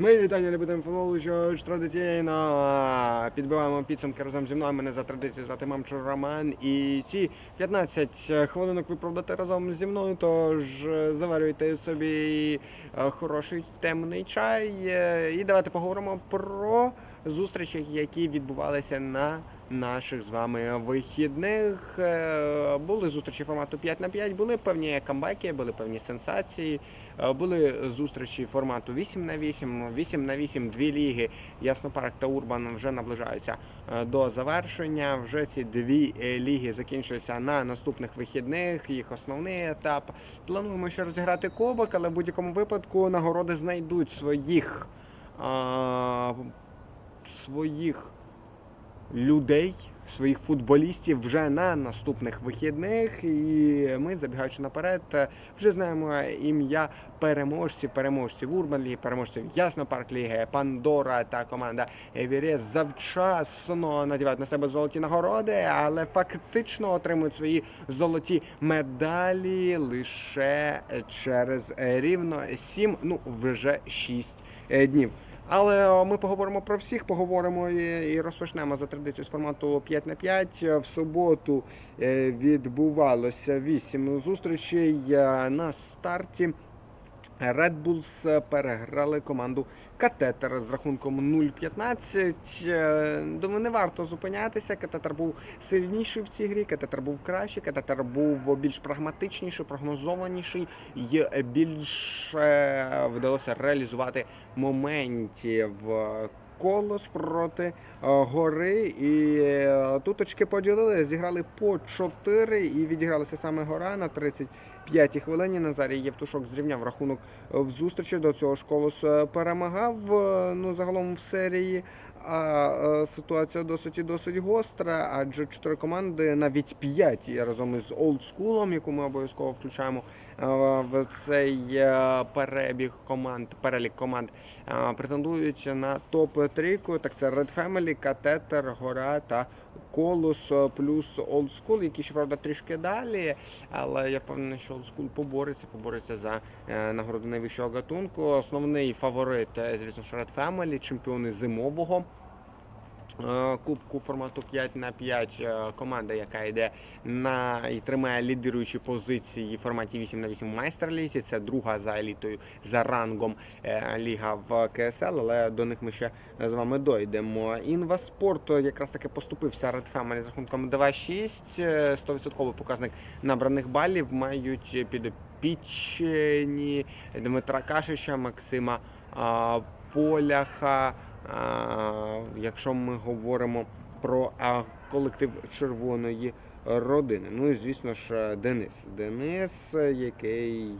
Ми вітання любителям футболу, що ж традиційно підбиваємо підсумки разом зі мною. Мене за традицією звати Мамчур Роман. І ці 15 хвилинок ви проведете разом зі мною. Тож е, заварюйте собі е, хороший темний чай. е, І давайте поговоримо про зустрічі, які відбувалися на наших з вами вихідних. Були зустрічі формату 5 на 5, були певні камбеки, були певні сенсації. Е, Були зустрічі формату 8 на 8, 8 на 8, дві ліги. Яснопарк та Урбан вже наближаються е, до завершення. Вже ці дві е, ліги закінчуються на наступних вихідних. Їх основний етап. Плануємо ще розіграти кубок, але в будь-якому випадку нагороди знайдуть своїх своїх людей, своїх футболістів вже на наступних вихідних. І ми, забігаючи наперед, е, вже знаємо ім'я переможців, переможців Урбан Ліги, переможців Яснопарк Ліги, Пандора та команда Евірес завчасно надівають на себе золоті нагороди, але фактично отримують свої золоті медалі лише через е, рівно 7, ну вже 6 днів. Але е, ми поговоримо про всіх, поговоримо і, розпочнемо за традицію з формату 5 на 5. В суботу е, відбувалося 8 зустрічей е, на старті. Red Bulls переграли команду Катетер з рахунком 0-15. Е, Думаю, не варто зупинятися. Катетер був сильніший в цій грі, Катетер був кращий, Катетер був більш прагматичніший, прогнозованіший і більш е, вдалося реалізувати моментів. Колос проти е, гори, і е, тут очки поділили, зіграли по 4 і відігралася саме гора на 35-й хвилині. Назарій Євтушок зрівняв рахунок в зустрічі. До цього ж колос е, перемагав е, ну, загалом в серії. А е, ситуація досить і досить гостра, адже чотири команди, навіть п'ять разом із олдскулом, яку ми обов'язково включаємо е, в цей е, перебіг команд, перелік команд, е, претендують на топ-трійку. Так це Red Family, Катетер, Гора та Колос плюс School, які щоправда трішки далі. Але я впевнений, що School побореться, побореться за е, нагороду найвищого гатунку. Основний фаворит, е, звісно Red Family, чемпіони зимового. Е, Кубку формату 5 на 5 е, команда, яка йде на і тримає лідируючі позиції в форматі 8 на 8 в майстер-лізі. Це друга за елітою за рангом е, ліга в КСЛ, але до них ми ще з вами дойдемо. Інваспорт якраз таки поступився Red Family з рахунком 2-6. Е, 100% показник набраних балів мають підопічні Дмитра Кашича, Максима Поляха. Якщо ми говоримо про колектив червоної родини. Ну і звісно ж Денис. Денис, який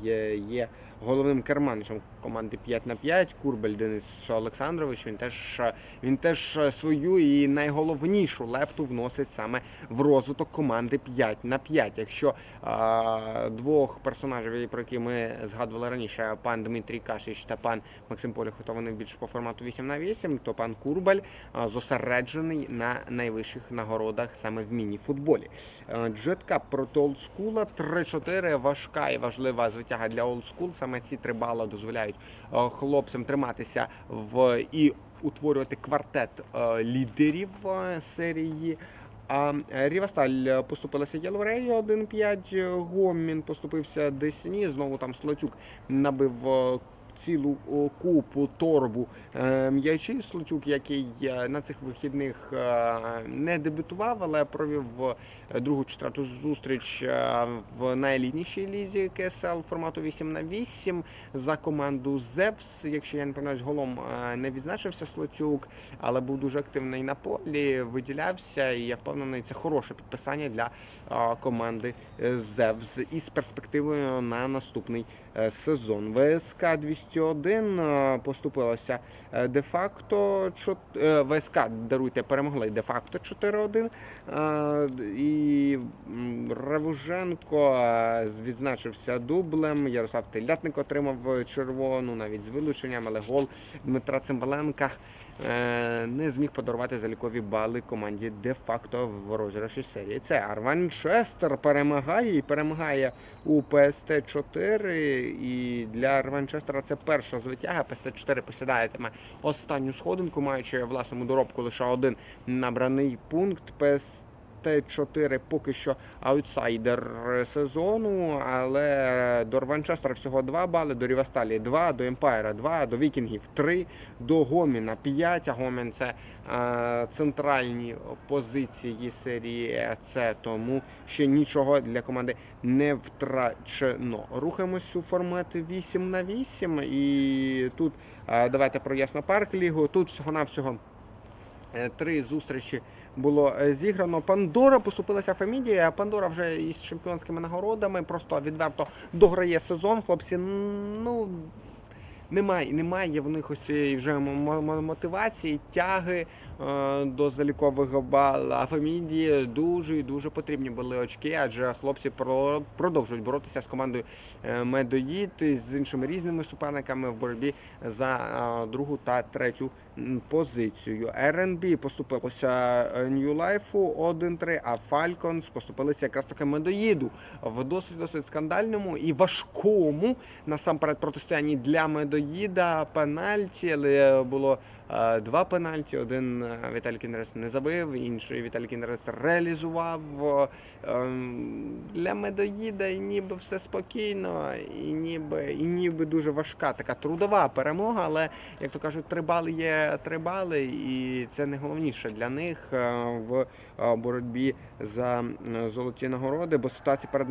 є головним керманичем команди 5 на 5, Курбель Денис Олександрович. Він теж він теж свою і найголовнішу лепту вносить саме в розвиток команди 5 на 5. Якщо а, двох персонажів, про які ми згадували раніше, пан Дмитрій Кашич та пан Максим Поліхов, то вони більш по формату 8 на 8, то пан Курбель а, зосереджений на найвищих нагородах саме в міні-футболі. Е, Джеткап проти олдскула 3-4. Важка і важлива звитяга для олдскул. Саме ці три бала дозволяють е, хлопцям триматися в і утворювати квартет е, лідерів е, серії. А Рівасталь поступилася Єлорею 1-5, Гомін поступився Десні, знову там Слотюк набив цілу купу торбу е, м'ячів. Слотюк, який е, на цих вихідних е, не дебютував, але провів другу чи зустріч в найліднішій лізі КСЛ формату 8 на 8 за команду ЗЕПС. Якщо я не помиляюсь, голом не відзначився Слотюк, але був дуже активний на полі, виділявся, і я впевнений, це хороше підписання для команди ЗЕПС із перспективою на наступний сезон. ВСК 200 6-1 е, поступилося е, де-факто е, ВСК, даруйте, перемогли де-факто 4-1. І Ревуженко відзначився дублем. Ярослав Телятник отримав червону навіть з вилученням, але гол Дмитра Цимбаленка не зміг подарувати залікові бали команді де-факто в розіграші серії. Це Арванчестер перемагає і перемагає у ПСТ-4. І для Арванчестера це перша звитяга. ПСТ-4 посідатиме останню сходинку, маючи власному доробку лише один набраний пункт. ПСТ Т4 поки що аутсайдер сезону, але до Рванчестера всього 2 бали, до Рівасталі 2, до Емпайра 2, до Вікінгів 3, до Гоміна 5. А Гомін це е, центральні позиції серії С, тому ще нічого для команди не втрачено. Рухаємось у форматі 8 на 8 і тут е, давайте про Яснопарк лігу. Тут всього-навсього е, три зустрічі було е, зіграно. Пандора поступилася Фемідія, а Пандора вже із чемпіонськими нагородами просто відверто дограє сезон. Хлопці, ну. Немає, немає в них ось вже мотивації, тяги е, до залікових бал. А Фемідії дуже і дуже потрібні були очки, адже хлопці продовжують боротися з командою е, Медоїд з іншими різними суперниками в боротьбі за е, другу та третю позицію. РНБ поступилося е, New Life 1-3, а Falcons поступилися якраз таки Медоїду в досить досить скандальному і важкому насамперед протистоянні для Медоїда пенальті, але було е, два пенальті. Один е, Віталій Кінерес не забив, інший Віталій Кінерес реалізував. Ем, Для Медоїда і ніби все спокійно, і ніби, і ніби дуже важка така трудова перемога, але як то кажуть, три бали є три бали, і це найголовніше для них е, в е, боротьбі за е, золоті нагороди, бо ситуація перед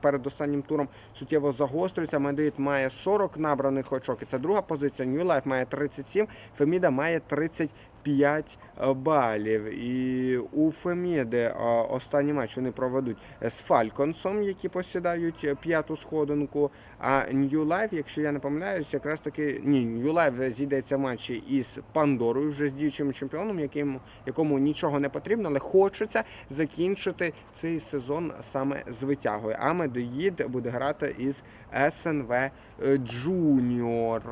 перед останнім туром суттєво загострюється. Медоїд має 40 набраних очок, і це друга позиція. New Life має 37, Феміда має 35 балів. І у Феміди е, останній матч вони проведуть з Фальконсом, які посідають е, п'яту сходинку. А New Life, якщо я не помиляюсь, якраз таки ні, New Life зійдеться в матчі із Пандорою, вже з діючим чемпіоном, яким, якому нічого не потрібно, але хочеться закінчити цей сезон саме з витягою. А Медоїд буде грати із СНВ Джуніор.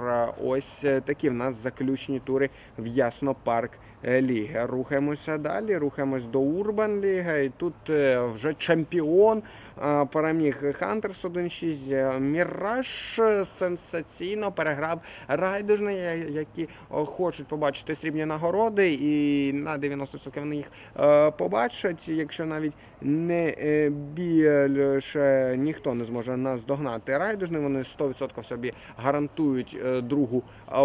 Ось е, такі в нас заключні тури в Яснопарк е, Ліги. Рухаємося далі, рухаємось до Урбан Ліги. І тут е, вже чемпіон е, переміг Хантерс 1-6. Е, Міраж е, сенсаційно переграв райдужний, які е, хочуть побачити срібні нагороди, і на 90% вони їх е, побачать. Якщо навіть не е, більше ніхто не зможе наздогнати райдужний, вони 100% собі гарантують е, другу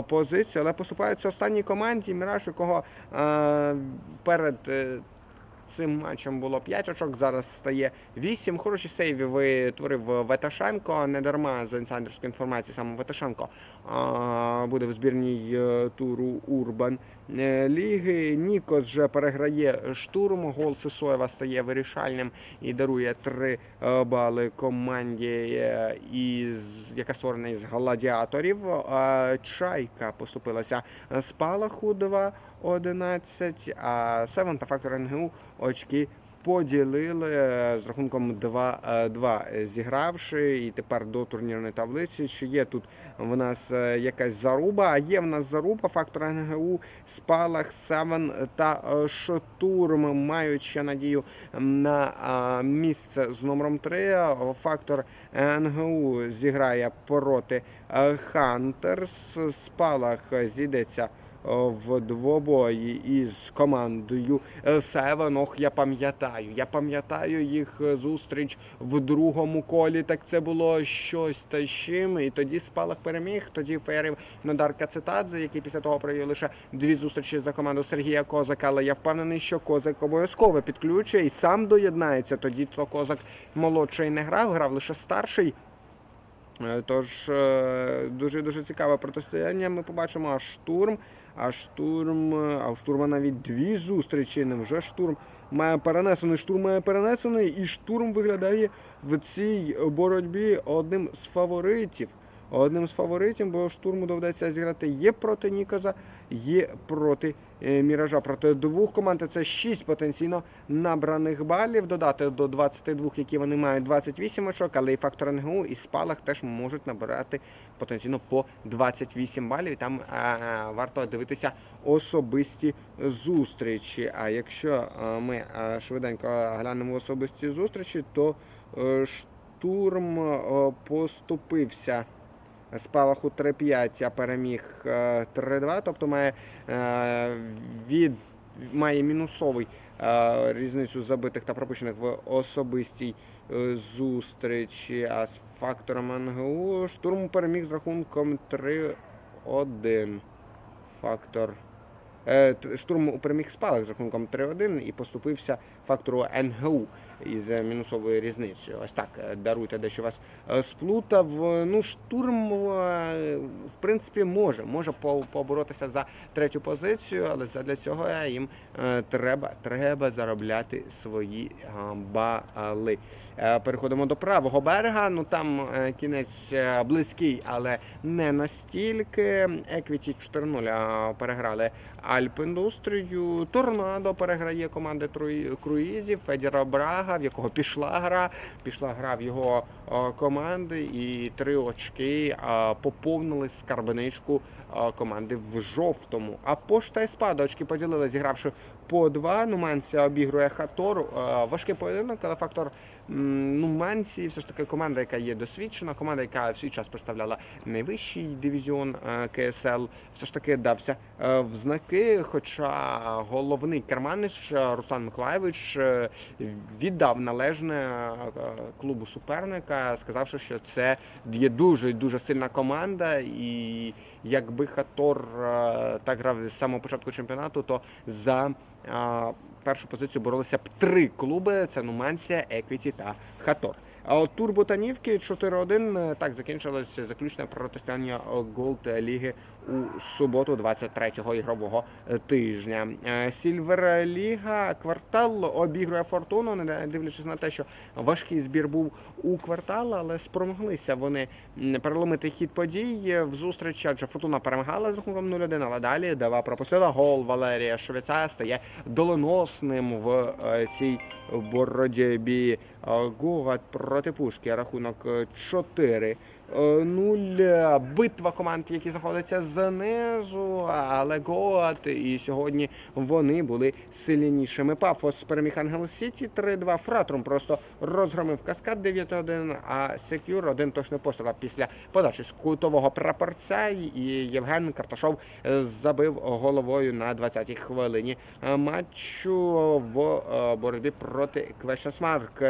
позицію, але поступаються останній команді Міраж, якого е, перед. Е, Цим матчем було 5 очок, зараз стає 8. Хороші сейві витворив Веташенко. Не дарма за інсайдерською інформацією, саме Веташенко буде в збірній е, туру Урбан е, Ліги. Нікос вже переграє штурм. Гол Сисоєва стає вирішальним і дарує 3 бали команді, е, із, яка створена із гладіаторів. Чайка поступилася з Палаху 2-11, а Севен та Фактор НГУ очки поділили е, з рахунком 2-2, зігравши, і тепер до турнірної таблиці. Чи є тут в нас е, якась заруба? А є в нас заруба, фактор НГУ, Спалах, Севен та е, Штурм мають ще надію на місце з номером 3. Фактор НГУ зіграє проти е, Хантерс. Спалах зійдеться в двобої із командою Севен. Ох, я пам'ятаю. Я пам'ятаю їх е, зустріч в другому колі. Так це було щось та чим. І тоді спалах переміг. Тоді ферів Надар Кацетадзе, який після того провів лише дві зустрічі за команду Сергія Козака. Але я впевнений, що Козак обов'язково підключує і сам доєднається. Тоді то Козак молодший не грав, грав лише старший. Е, Тож е, дуже дуже цікаве протистояння. Ми побачимо штурм. А штурм, а у штурма навіть дві зустрічі. Невже штурм має перенесений? Штурм має перенесений, і штурм виглядає в цій боротьбі одним з фаворитів. одним з фаворитів, бо штурму доведеться зіграти є проти Нікоза, є проти е, Міража. Проти двох команд це 6 потенційно набраних балів. Додати до 22, які вони мають 28 очок, але і фактор НГУ і спалах теж можуть набирати потенційно по 28 балів. І Там е, варто дивитися особисті зустрічі. А якщо е, ми е, швиденько глянемо особисті зустрічі, то е, штурм е, поступився. Спалаху 3-5, а переміг е, 3-2, тобто має е, від має мінусовий е, різницю забитих та пропущених в особистій е, зустрічі. А з фактором НГУ штурм переміг з рахунком 3-1. Фактор. Е, Штурм переміг спалах з рахунком 3-1 і поступився фактору НГУ із е, мінусовою різницею. Ось так, е, даруйте, дещо вас е, сплутав. Ну, штурм, в принципі, може. Може поборотися за третю позицію, але для цього їм треба, треба заробляти свої бали. Переходимо до правого берега. Ну там кінець близький, але не настільки. Еквіті 4-0 е, переграли Альпіндустрію. Торнадо переграє команди круїзів. Федіра Брага, в якого пішла гра. Пішла гра в його е, команди, і три очки е, поповнили скарбничку е, команди в жовтому. А пошта і спада очки поділили, зігравши по два. Нуманція обігрує Хатору. Важкий поєдинок, але фактор м, Нуманції все ж таки команда, яка є досвідчена, команда, яка в свій час представляла найвищий дивізіон е, КСЛ, все ж таки дався е, в знаки. Хоча головний керманич е, Руслан Миколаєвич віддав належне клубу суперника, сказавши, що це є дуже дуже сильна команда, і якби Хатор так грав з самого початку чемпіонату, то за першу позицію боролися б три клуби: це Нуманція, Еквіті та Хатор. А от тур Ботанівки 4-1 е, так закінчилось заключне протистояння Голд Ліги у суботу 23-го ігрового е, тижня. Е, Сільвер Ліга квартал обігрує фортуну, не дивлячись на те, що важкий збір був у квартал, але спромоглися вони переломити хід подій в зустрічі, адже фортуна перемагала з рахунком 0-1, але далі Дева пропустила гол. Валерія Швеця стає доленосним в е, цій боротьбі. Гогат проти пушки. Рахунок е, 4. 0 битва команд, які знаходяться знизу, але Гоат і сьогодні вони були сильнішими. Пафос переміг Ангел Сіті 3-2. Фратрум просто розгромив каскад 9-1, а Секюр один точний постріл після подачі з кутового прапорця. І Євген Карташов е, забив головою на 20-й хвилині е, матчу в е, боротьбі проти Квешенсмарк.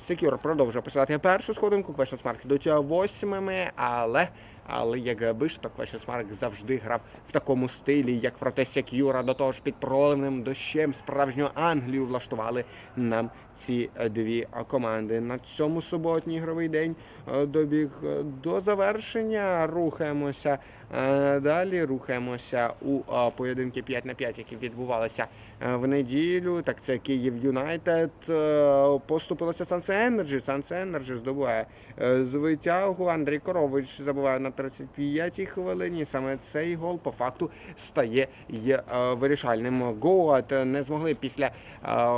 Секюр продовжує посилати першу сходинку. Квешенсмарк йдуть восьмими, але. Але якби ж то Квешенсмарк завжди грав в такому стилі, як проти Секюра, до того ж під проливним дощем справжню Англію влаштували нам ці дві команди. На цьому суботній ігровий день е, добіг до завершення. Рухаємося далі. Рухаємося у е, поєдинки 5 на 5, які відбувалися е, в неділю. Так це Київ Юнайтед. е, Поступилося Сансе Енерджі. Сансе Енерджі здобуває е, звитягу. Андрій Корович забуває на 35-й хвилині. Саме цей гол по факту стає е, вирішальним. Гоат не змогли після е,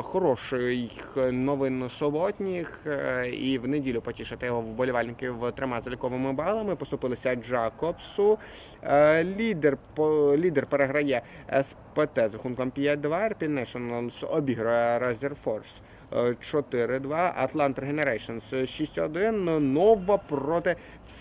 хороших новин суботніх е, і в неділю потішити його вболівальників трьома заліковими балами. Поступилися Джакобсу. Е, Лідер лідер переграє СПТ з рахунком 5-2. Ірпін Nationals обіграє Резерфорс. 4-2, Atlant Generations 6-1, Нова проти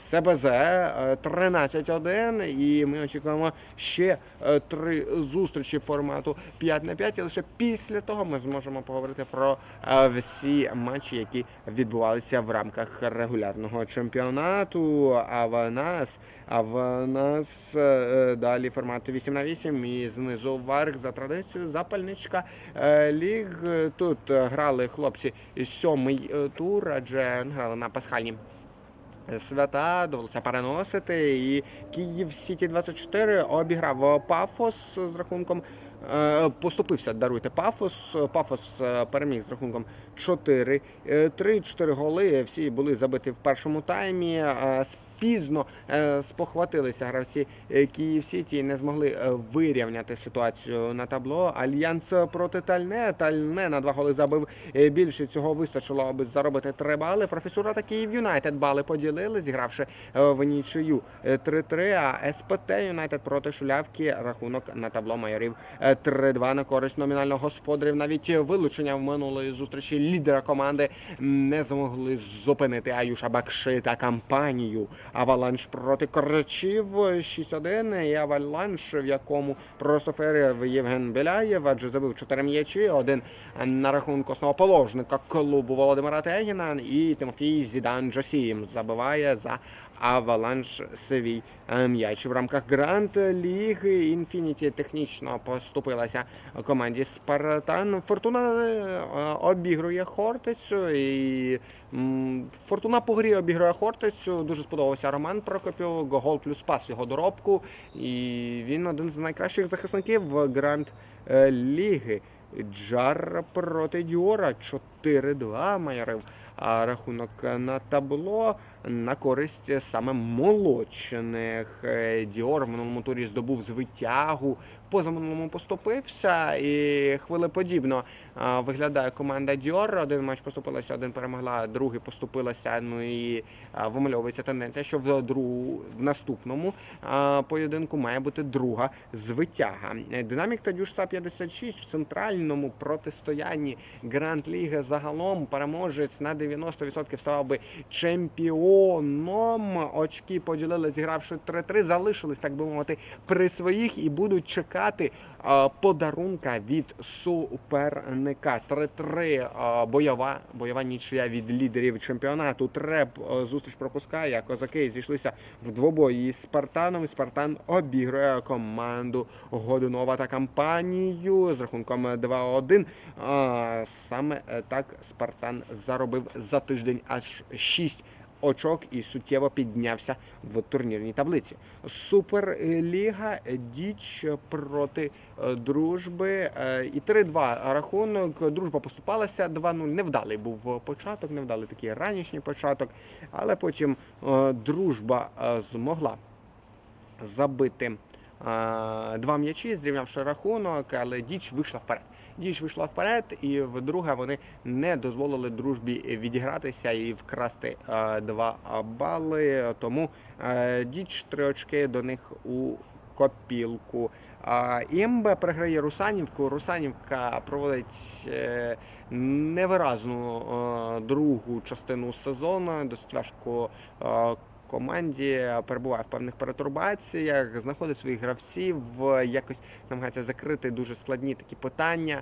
СБЗ е, 13-1. І ми очікуємо ще е, три зустрічі формату 5 на 5. І лише після того ми зможемо поговорити про е, всі матчі, які відбувалися в рамках регулярного чемпіонату. А в нас, а в нас е, далі формат 8 на 8 і знизу вверх за традицією запальничка е, ліг. Тут е, грали хлопці сьомий е, тур, адже грали на пасхальні свята, довелося переносити. І Київ Сіті 24 обіграв Пафос з рахунком. е, Поступився, даруйте Пафос. Пафос е, переміг з рахунком 4. 3-4 голи. Всі були забиті в першому таймі. Пізно е, спохватилися гравці е, Київ Сіті і не змогли е, вирівняти ситуацію на табло. Альянс проти Тальне. Тальне на два голи забив більше. Цього вистачило, аби заробити три бали. Професура та Київ Юнайтед бали поділили, зігравши в нічию е, 3-3. А СПТ Юнайтед проти Шулявки рахунок на табло майорів е, 3-2 на користь номінального господарів. Навіть вилучення в минулої зустрічі лідера команди не змогли зупинити Аюша Бакши та кампанію. Аваланш проти Корчів 6-1. І Аваланш, в якому простоферив Євген Беляєв, адже забив 4 м'ячі. Один на рахунку основоположника клубу Володимира Тегіна і Тимофій Зідан Джосієм забиває за Аваланш свій е, м'яч в рамках Гранд Ліги. Інфініті технічно поступилася команді Спартан. Фортуна е, обігрує Хортицю і Фортуна по грі обігрує Хортицю. Дуже сподобався Роман Прокопів. Гол плюс пас його доробку. І він один з найкращих захисників в Гранд е, Ліги. Джар проти Діора 4-2 майорив рахунок на табло на користь саме молочених. Е, Діор в минулому турі здобув звитягу, в позаминулому поступився і хвилеподібно виглядає команда Діор. Один матч поступилася, один перемогла, другий поступилася. Ну і вимальовується тенденція, що в другу в наступному поєдинку має бути друга звитяга. Динамік та Дюшса 56 в центральному протистоянні Гранд Ліги загалом переможець на 90% став би чемпіоном. Очки поділили, зігравши 3-3, залишились, так би мовити, при своїх і будуть чекати подарунка від суперника. 3-3 бойова, бойова нічия від лідерів чемпіонату. Треп зустріч пропускає. Козаки зійшлися в двобої із Спартаном. Спартан обігрує команду Годунова та компанію з рахунком 2-1. А, Саме так Спартан заробив за тиждень аж 6 очок і суттєво піднявся в турнірній таблиці. Суперліга Діч проти е, дружби. е, І 3-2 рахунок. Дружба поступалася 2-0. Невдалий був початок, невдалий такий ранішній початок, але потім е, дружба змогла забити два м'ячі, зрівнявши рахунок, але Діч вийшла вперед. Діч вийшла вперед, і вдруге вони не дозволили дружбі відігратися і вкрасти е, два бали. Тому е, Діч три очки до них у копілку. А Імбе приграє Русанівку. Русанівка проводить е, невиразну е, другу частину сезону. Досить важко е, команді перебуває в певних перетурбаціях, знаходить своїх гравців, якось намагається закрити дуже складні такі питання,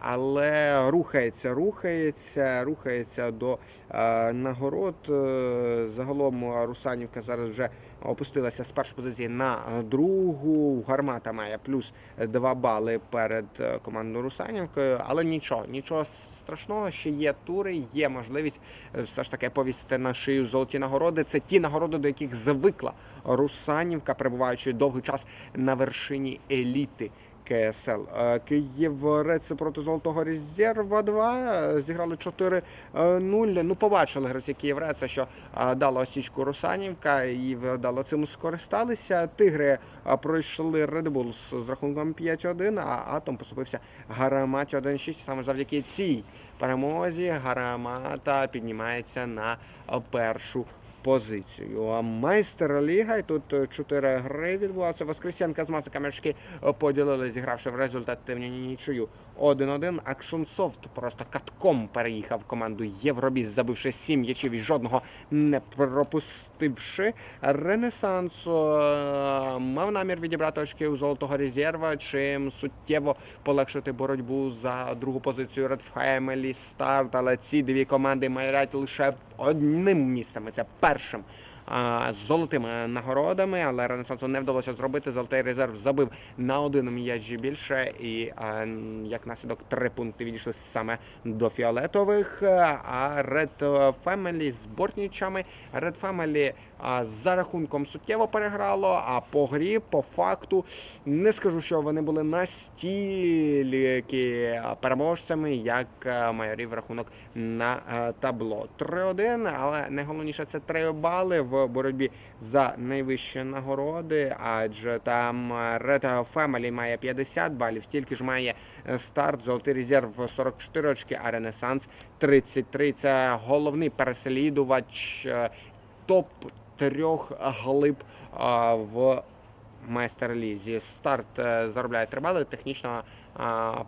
але рухається, рухається, рухається до е, нагород. Е, Загалом Русанівка зараз вже опустилася з першої позиції на другу. Гармата має плюс 2 бали перед е, командою Русанівкою, але нічого, нічого страшного, ще є тури, є можливість е, все ж таки повісити на шию золоті нагороди. Це ті нагороди, до яких звикла Русанівка, перебуваючи довгий час на вершині еліти. КСЛ. Е, Київ Рец проти Золотого Резерва 2 зіграли 4-0. Ну, побачили гравці Київреца, що е, дала осічку Русанівка і вдало цим скористалися. Тигри е, пройшли Bulls з рахунком 5-1, а Атом поступився Гараматі 1-6. Саме завдяки цій перемозі Гарамата піднімається на е, першу позицію. А майстер ліга, і тут е, чотири гри відбувалося. Воскресенка з Мациками очки е, поділили, зігравши в результативній нічию 1-1. Аксунсофт просто катком переїхав команду Євробіс, забивши сім м'ячів і жодного не пропустивши. Ренесанс е, мав намір відібрати очки у золотого резерва, чим суттєво полегшити боротьбу за другу позицію Red Family Start, але ці дві команди мають лише одним місцем. Це першим. З золотими нагородами, але Ренесансу не вдалося зробити. Золотий резерв забив на один м'яжі більше, і як наслідок три пункти відійшли саме до фіолетових. А Red Family з бортнічами. Red Family за рахунком суттєво переграло. А по грі, по факту, не скажу, що вони були настільки переможцями, як майорів рахунок на табло. 3-1, але найголовніше це 3 бали в боротьбі за найвищі нагороди, адже там е, Red Family має 50 балів, стільки ж має е, старт, золотий резерв 44 очки, а Ренесанс 33. Це головний переслідувач е, топ трьох глиб в майстер-лізі. Старт е, заробляє три бали, технічно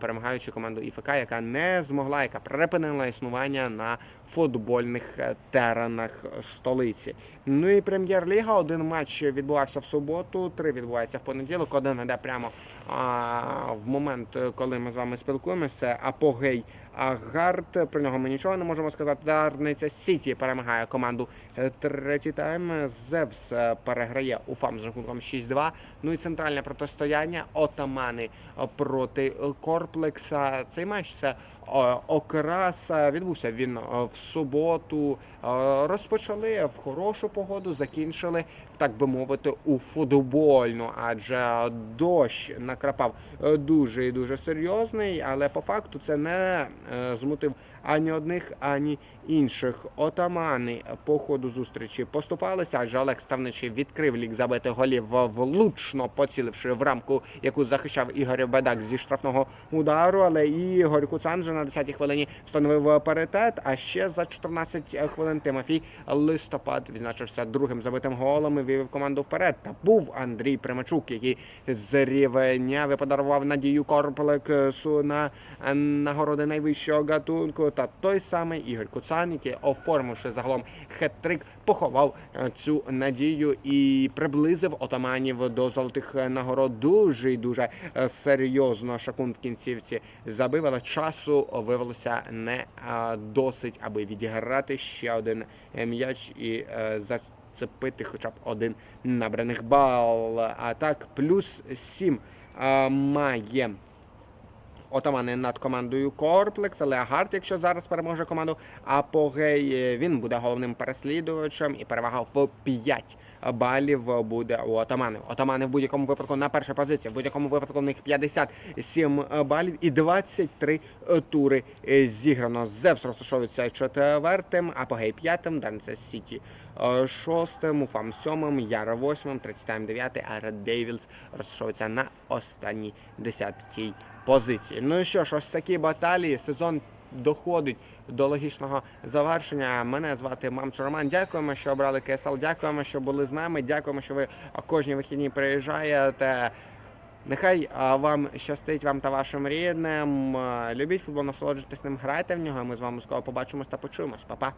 перемагаючи команду ІФК, яка не змогла, яка припинила існування на футбольних е, теренах столиці. Ну і прем'єр-ліга. Один матч відбувався в суботу, три відбувається в понеділок. Один іде прямо а, в момент, коли ми з вами спілкуємося. Це апогей Агард. Про нього ми нічого не можемо сказати. Дарниця Сіті перемагає команду третій тайм. Зевс переграє переграє Уфам з рахунком 6-2. Ну і центральне протистояння Отамани проти Корплекса. Цей матч це е, окрас. Е, Відбувся він е, в суботу. Е, Розпочали в хорошу погоду, закінчили, так би мовити, у футбольну, адже дощ накрапав дуже і дуже серйозний, але по факту це не змутив ані одних, ані інших. Отамани по ходу зустрічі поступалися, адже Олег Ставничий відкрив лік забитих голів, влучно поціливши в рамку, яку захищав Ігор Бедак зі штрафного удару. Але Ігор Куцан вже на 10-й хвилині встановив паритет. А ще за 14 хвилин Тимофій Листопад відзначився другим забитим голом і вивів команду вперед. Та був Андрій Примачук, який зрівняв і подарував надію Корплексу на е, нагороди найвищого гатунку. Та той самий Ігор Куцан, який оформивши загалом хет-трик, поховав е, цю надію і приблизив отаманів до золотих нагород. Дуже і дуже е, серйозно Шакун в кінцівці забив, але часу виявилося не е, досить, аби відіграти ще один м'яч і е, зацепити хоча б один набраних бал. А так, плюс 7 має отамани над командою Корплекс, але Агарт, якщо зараз переможе команду Апогей, е, він буде головним переслідувачем і перевага в 5 балів буде у отаманів. Отамани в будь-якому випадку на першій позиції, в будь-якому випадку у них 57 балів і 23 тури е, зіграно. Зевс розташовується четвертим, Апогей п'ятим, Данце Сіті е, шостим, Уфам сьомим, Яра восьмим, 37 дев'ятий, а Ред Дейвілс розташовується на останній десятій позиції. Ну і що ж, ось такі баталії. Сезон доходить до логічного завершення. Мене звати Мамчо Роман. Дякуємо, що обрали КСЛ. Дякуємо, що були з нами. Дякуємо, що ви кожні вихідні приїжджаєте. Нехай вам щастить вам та вашим рідним. Любіть футбол, насолоджуйтесь ним, грайте в нього. Ми з вами скоро побачимось та почуємось. Па-па.